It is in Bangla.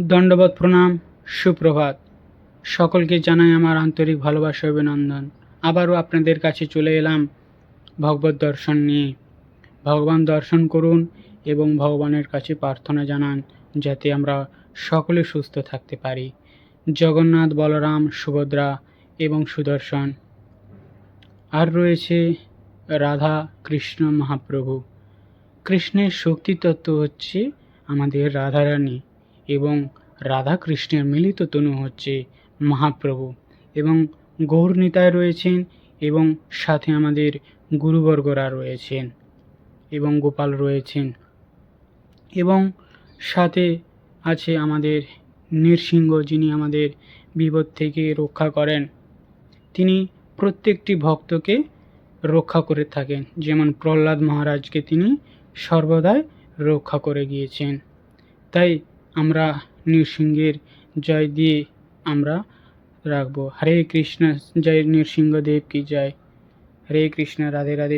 দণ্ডবত প্রণাম, সুপ্রভাত। সকলকে জানাই আমার আন্তরিক ভালোবাসা অভিনন্দন। আবারও আপনাদের কাছে চলে এলাম ভগবত দর্শন নিয়ে। ভগবান দর্শন করুন এবং ভগবানের কাছে প্রার্থনা জানান যাতে আমরা সকলে সুস্থ থাকতে পারি। জগন্নাথ, বলরাম, সুভদ্রা এবং সুদর্শন। আর রয়েছে রাধা, কৃষ্ণ, মহাপ্রভু। কৃষ্ণের শক্তি তত্ত্ব হচ্ছে আমাদের রাধারানী। এবং রাধা কৃষ্ণের মিলিত তনু হচ্ছে মহাপ্রভু এবং গৌরনীতায় রয়েছেন এবং সাথে আমাদের গুরুবর্গরা রয়েছেন এবং গোপাল রয়েছেন এবং সাথে আছে আমাদের নৃসিংহ যিনি আমাদের বিপদ থেকে রক্ষা করেন। তিনি প্রত্যেকটি ভক্তকে রক্ষা করে থাকেন। যেমন প্রহ্লাদ মহারাজকে তিনি সর্বদাই রক্ষা করে গিয়েছেন। তাই আমরা নৃসিংহের জয় দিয়ে আমরা রাখব। হরে কৃষ্ণ, জয় নৃসিংহদেব কি জয়। হরে কৃষ্ণ, রাধে রাধে।